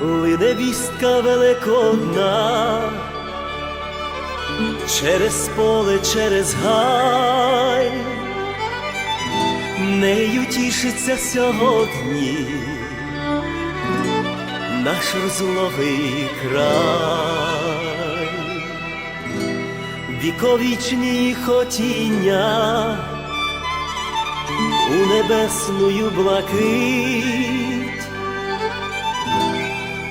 лине вістка великодна, через поле, через гай, нею тішиться сьогодні наш розлогий край, віковічні хотіння у небесную блакить,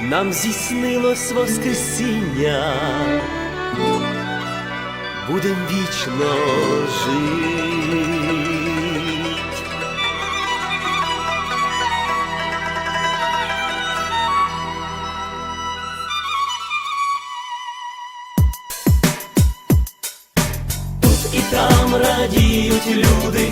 нам здійснилось Воскресіння, будем вічно жить. Тут і там радіють люди,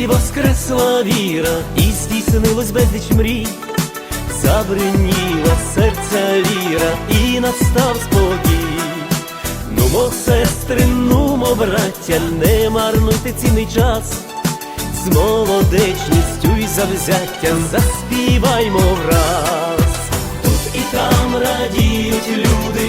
Христі воскресла віра, і здійснилось безліч мрій, забриніла серця віра, і настав спокій. Нумо, сестри, нумо, браття, не марнуйте цінний час, з молодечністю й завзяттям заспіваймо враз. Тут і там радіють люди,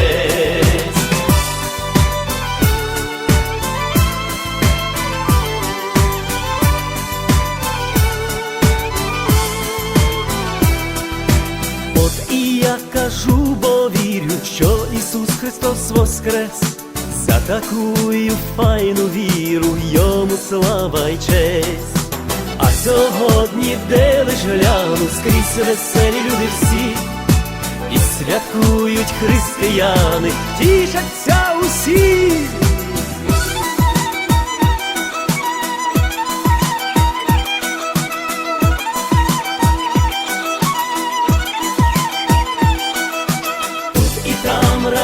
Христос воскрес, за такую файну віру, йому слава й честь. А сьогодні, де лиш гляну, скрізь веселі люди всі, і святкують християни, тішаться усі.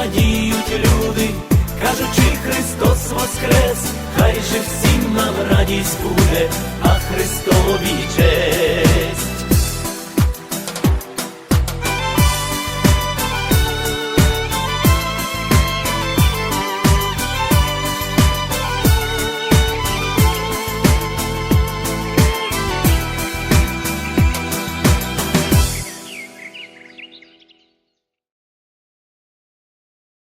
радіють люди, кажучи, Христос воскрес, хай же всім нам радість буде, а Христові честь.